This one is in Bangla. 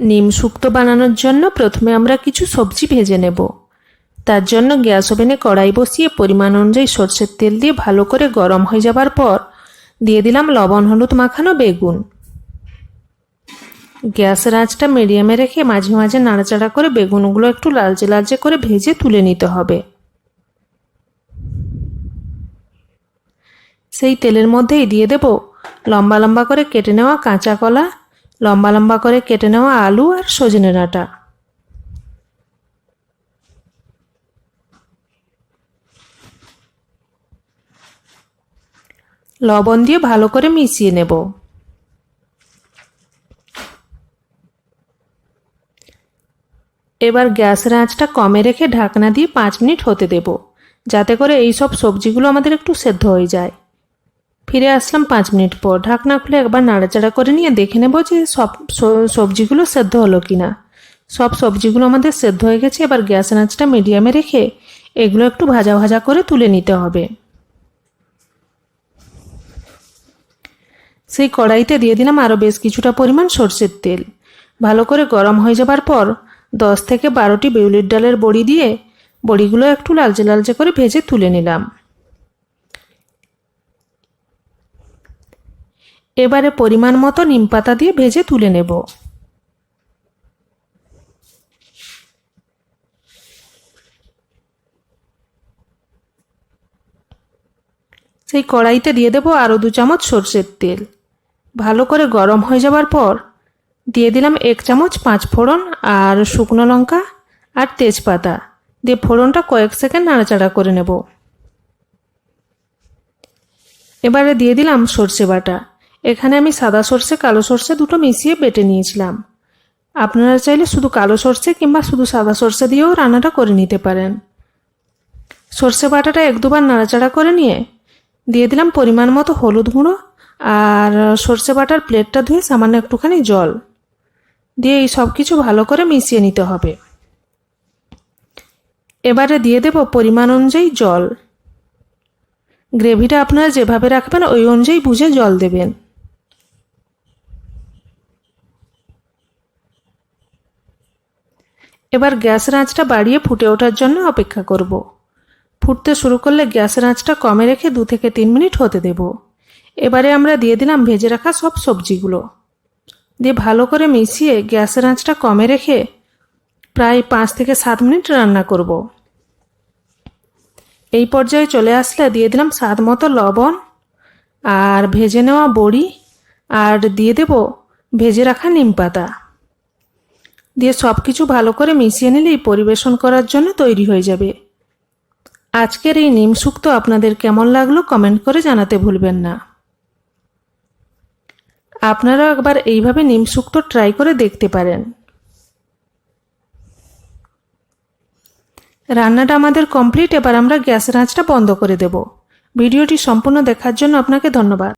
নিম শুক্তো বানানোর জন্য প্রথমে আমরা কিছু সবজি ভেজে নেব। তার জন্য গ্যাস ওভেনে কড়াই বসিয়ে পরিমাণ অনুযায়ী সর্ষের তেল দিয়ে ভালো করে গরম হয়ে যাবার পর দিয়ে দিলাম লবণ, হলুদ, মাখানো বেগুন। গ্যাসের আঁচটা মিডিয়ামে রেখে মাঝে মাঝে নাড়াচাড়া করে বেগুনগুলো একটু লালচে লালচে করে ভেজে তুলে নিতে হবে। সেই তেলের মধ্যেই দিয়ে দেব লম্বা লম্বা করে কেটে নেওয়া কাঁচা কলা লম্বা লম্বা করে কেটে নেওয়া আলু আর সজনে ডাঁটা। লবণ দিয়ে ভালো করে মিশিয়ে নেব। এবার গ্যাসের আঁচটা কমে রেখে ঢাকনা দিয়ে পাঁচ মিনিট হতে দেব, যাতে করে এই সব সবজিগুলো আমাদের একটু সেদ্ধ হয়ে যায়। ফিরে আসলাম পাঁচ মিনিট পর। ঢাকনা খুলে একবার নাড়াচাড়া করে নিয়ে দেখে নেব যে সব সবজিগুলো সেদ্ধ হলো কি না সব সবজিগুলো আমাদের সেদ্ধ হয়ে গেছে, এবার গ্যাস আঁচটা মিডিয়ামে রেখে এগুলো একটু ভাজা ভাজা করে তুলে নিতে হবে। সেই কড়াইতে দিয়ে দিলাম আরও বেশ কিছুটা পরিমাণ সর্ষের তেল। ভালো করে গরম হয়ে যাবার পর দশ থেকে বারোটি বিউলির ডালের বড়ি দিয়ে বড়িগুলো একটু লালচে লালচে করে ভেজে তুলে নিলাম। এবারে পরিমাণ মতো নিম পাতা দিয়ে ভেজে তুলে নেব। সেই কড়াইতে দিয়ে দেবো আরও দু চামচ সর্ষের তেল। ভালো করে গরম হয়ে যাবার পর দিয়ে দিলাম এক চামচ পাঁচ ফোড়ন আর শুকনো লঙ্কা আর তেজপাতা। দিয়ে ফোড়নটা কয়েক সেকেন্ড নাড়াচাড়া করে নেব। এবারে দিয়ে দিলাম সর্ষে বাটা। এখানে আমি সাদা সর্ষে, কালো সর্ষে দুটো মিশিয়ে বেটে নিয়েছিলাম। আপনারা চাইলে শুধু কালো সর্ষে কিংবা শুধু সাদা সর্ষে দিয়েও রান্নাটা করে নিতে পারেন। সর্ষে বাটাটা এক দুবার নাড়াচাড়া করে নিয়ে দিয়ে দিলাম পরিমাণ মতো হলুদ গুঁড়ো আর সর্ষে বাটার প্লেটটা ধুয়ে সামান্য একটুখানি জল। দিয়ে এই সব কিছু ভালো করে মিশিয়ে নিতে হবে। এবারে দিয়ে দেব পরিমাণ অনুযায়ী জল। গ্রেভিটা আপনারা যেভাবে রাখবেন ওই অনুযায়ী বুঝে জল দেবেন। এবার গ্যাসের আঁচটা বাড়িয়ে ফুটে ওঠার জন্য অপেক্ষা করব। ফুটতে শুরু করলে গ্যাসের আঁচটা কমে রেখে দু থেকে তিন মিনিট হতে দেব। এবারে আমরা দিয়ে দিলাম ভেজে রাখা সব সবজিগুলো। দিয়ে ভালো করে মিশিয়ে গ্যাসের আঁচটা কমে রেখে প্রায় পাঁচ থেকে সাত মিনিট রান্না করব। এই পর্যায়ে চলে আসলে দিয়ে দিলাম স্বাদ মতো লবণ আর ভেজে নেওয়া বড়ি। আর দিয়ে দেব ভেজে রাখা নিম পাতা। দিয়ে সব কিছু ভালো করে মিশিয়ে নিলেই পরিবেশন করার জন্য তৈরি হয়ে যাবে। আজকের এই নিম শুক্তো আপনাদের কেমন লাগল কমেন্ট করে জানাতে ভুলবেন না। আপনারাও একবার এইভাবে নিম শুক্তো ট্রাই করে দেখতে পারেন। রান্নাটা আমাদের কমপ্লিট, এবার আমরা গ্যাসের আঁচটা বন্ধ করে দেব। ভিডিওটি সম্পূর্ণ দেখার জন্য আপনাকে ধন্যবাদ।